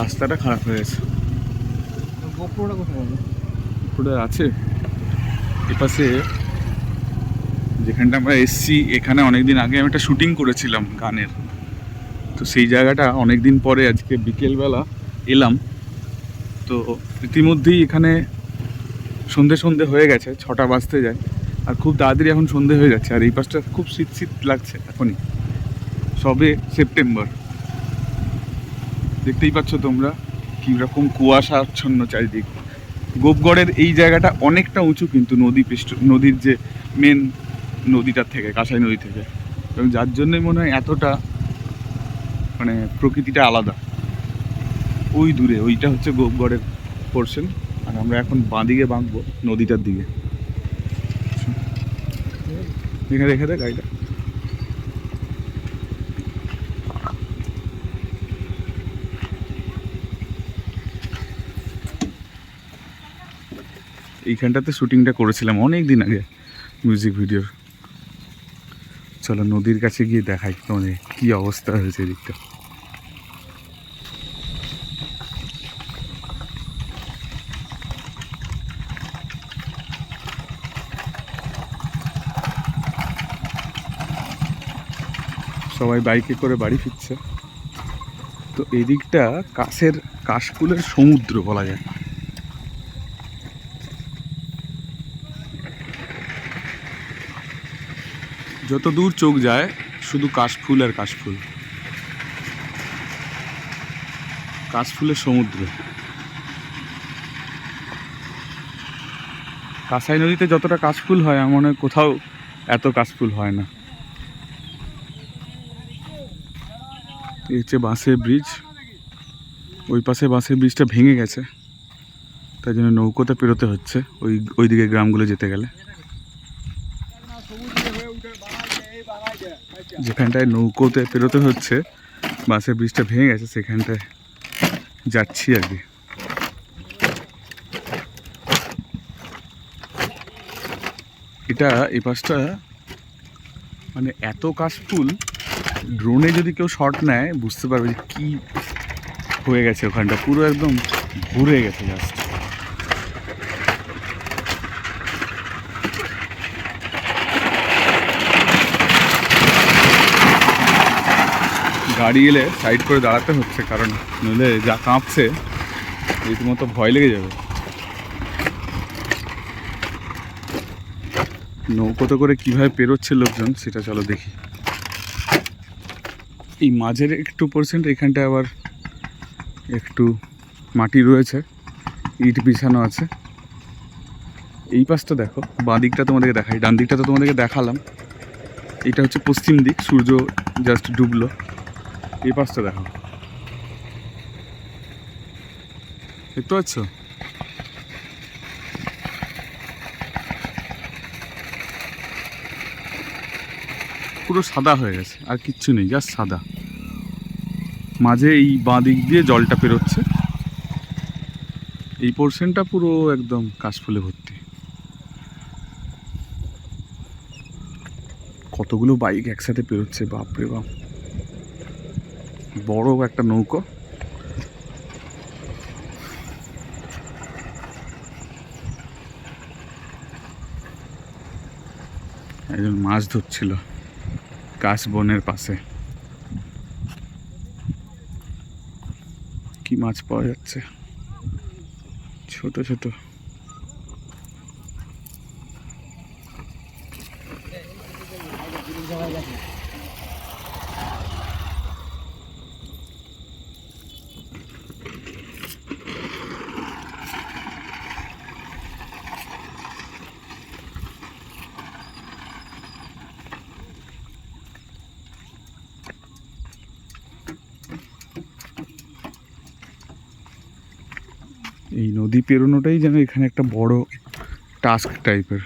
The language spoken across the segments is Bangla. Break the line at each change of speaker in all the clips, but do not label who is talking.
রাস্তাটা খারাপ হয়ে গেছে।
গোপ্রোটা কোথায় গেল
আছে। এপাশে যেখানটা আমরা এসছি এখানে অনেকদিন আগে আমি একটা শুটিং করেছিলাম গানের। তো সেই জায়গাটা অনেকদিন পরে আজকে বিকেলবেলা এলাম। তো ইতিমধ্যেই এখানে সন্ধে সন্ধে হয়ে গেছে ছটা বাজতে যায়। আর খুব তাড়াতাড়ি এখন সন্ধে হয়ে যাচ্ছে আর এই পাশটা খুব শীত শীত লাগছে এখনই। সবে সেপ্টেম্বর দেখতেই পাচ্ছ তোমরা কীরকম কুয়াশা আচ্ছন্ন চারিদিক। গোপগড়ের এই জায়গাটা অনেকটা উঁচু, কিন্তু নদী পৃষ্ঠ, নদীর যে মেন নদীটার থেকে, কাঁসাই নদী থেকে। এবং যার জন্যই মনে হয় এতটা মানে প্রকৃতিটা আলাদা। ওই দূরে, ওইটা হচ্ছে গোপগড়ের পোর্শন আর আমরা এখন বাঁদিকে বাঁকবো নদীটার দিকে। এখানে রেখে দে এইখানটাতে শুটিংটা করেছিলাম অনেক দিন আগে মিউজিক ভিডিওর চলো নদীর কাছে গিয়ে দেখাই তোমাদের কি অবস্থা হয়েছে এদিকটা। সবাই বাইকে করে বাড়ি ফিরছে। তো এদিকটা কাশের কাশফুলের সমুদ্র বলা যায়। যত দূর চোখ যায়, শুধু কাশফুল আর কাশফুল। কাশফুলের সমুদ্র। কাঁসাই নদীতে যতটা কাশফুল হয়, আমার মনে কোথাও এত কাশফুল হয় না। এই হচ্ছে বাঁশের ব্রিজ। ওই পাশে বাঁশের ব্রিজটা ভেঙে গেছে। তাই জন্য নৌকোতে পেরোতে হচ্ছে। ওই, ওইদিকে গ্রামগুলো যেতে গেলে। যেখানটায় নৌকোতে পেরোতে হচ্ছে বাসের ব্রিজটা ভেঙে গেছে, সেখানটায় যাচ্ছি আর কি। এটা এই পাশটা মানে এত কাশফুল ড্রোনে যদি কেউ শট নেয়, বুঝতে পারবে যে কী হয়ে গেছে ওখানটা। পুরো একদম ঘুরে গেছে জাস্ট গাড়ি এলে সাইড করে দাঁড়াতে হচ্ছে, কারণ নইলে যা কাঁপছে, রীতিমতো ভয় লেগে যাবে। নৌকোতে করে কীভাবে পেরোচ্ছে লোকজন, সেটা চলো দেখি। এই মাঝের একটু পার্সেন্ট এখানটা আবার একটু মাটি রয়েছে, ইট বিছানো আছে। এই পাশটা দেখো, বাঁ দিকটা তোমাদেরকে দেখাই, ডান দিকটা তো তোমাদেরকে দেখালাম। এটা হচ্ছে পশ্চিম দিক, সূর্য জাস্ট ডুবলো। এই পাশটা দেখো। দেখতে পাচ্ছ? পুরো সাদা হয়ে গেছে, আর কিচ্ছু নেই জাস্ট সাদা। মাঝে এই বাঁ দিক দিয়ে জলটা পেরোচ্ছে। এই পোর্শনটা পুরো একদম কাশফুলে ভর্তি। কতগুলো বাইক একসাথে পেরোচ্ছে, বাপরে বাপ। বড় একটা নৌকো। একজন মাছ ধরছিল কাশ বনের পাশে। কি মাছ পাওয়া যাচ্ছে? ছোট ছোট। এই নদী পেরোনোটাই যেন এখানে একটা বড় টাস্ক টাইপের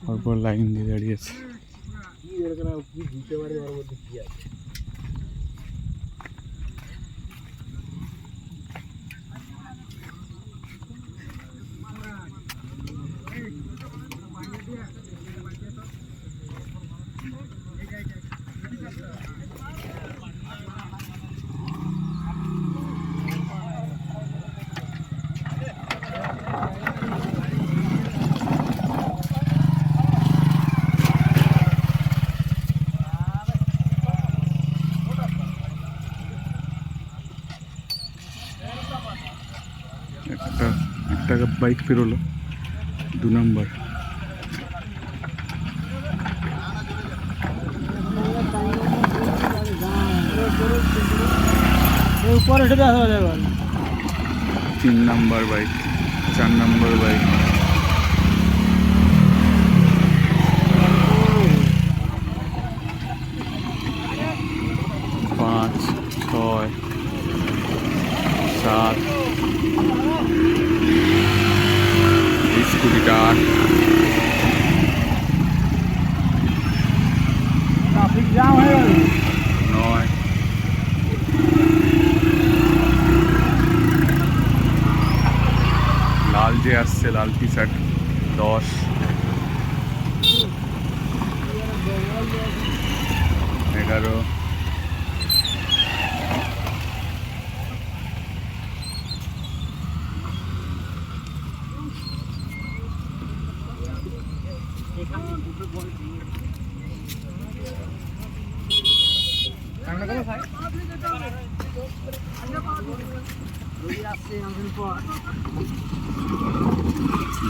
তারপর লাইন দিয়ে দাঁড়িয়েছে
এরকম কি দিতে পারে ওর মধ্যে কি আছে
একটা একটা বাইক পেরোলো দু নম্বর তিন নাম্বার বাইক চার নাম্বার বাইক এই স্কুটিটা আট
ট্রাফিক জ্যাম হয়ে গেল
নয় লাল যে আসছে লাল টি শার্ট দশ এগারো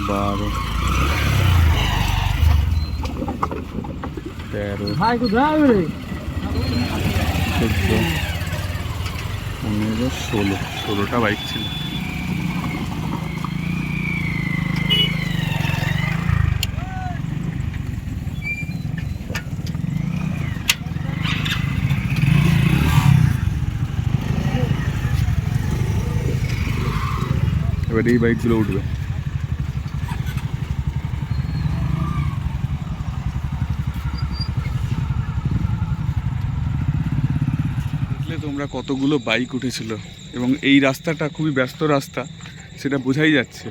বারো। তেরো। চোদ্দ। পনেরো ষোলো। ষোলোটা বাইক ছিল। এবার এই বাইকগুলো উঠবে। তোমরা কতগুলো বাইক উঠেছিল এবং এই রাস্তাটা খুবই ব্যস্ত রাস্তা, সেটা বোঝাই যাচ্ছে।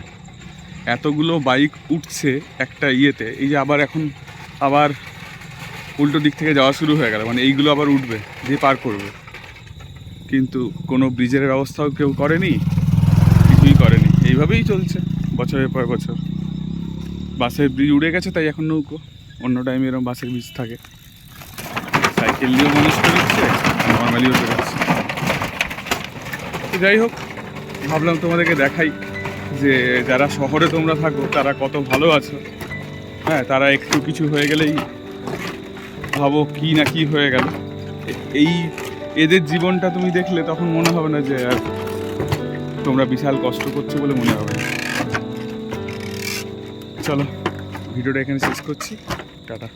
এতগুলো বাইক উঠছে একটা ইয়েতে, এই যে আবার এখন আবার উল্টো দিক থেকে যাওয়া শুরু হয়ে গেল মানে এইগুলো আবার উঠবে, যে পার করবে। কিন্তু কোনো ব্রিজের ব্যবস্থাও কেউ করেনি, কিছুই করেনি। এইভাবেই চলছে। বছরের পর বছর। বাসের ব্রিজ উড়ে গেছে, তাই এখন নৌকো। অন্য টাইমে এরকম বাসের ব্রিজ থাকে। সাইকেল নিয়েও মানুষ বেরোচ্ছে নর্মালিও বেরোচ্ছে তো যাই হোক, ভাবলাম তোমাদেরকে দেখাই যে যারা শহরে তোমরা থাকো, তারা কত ভালো আছো। হ্যাঁ তারা একটু কিছু হয়ে গেলেই ভাবো কি না কি হয়ে গেল। এই এদের জীবনটা তুমি দেখলে তখন মনে হবে না যে আর তোমরা বিশাল কষ্ট করছ বলে মনে হবে। চলো ভিডিওটা এখানে শেষ করছি। টাটা।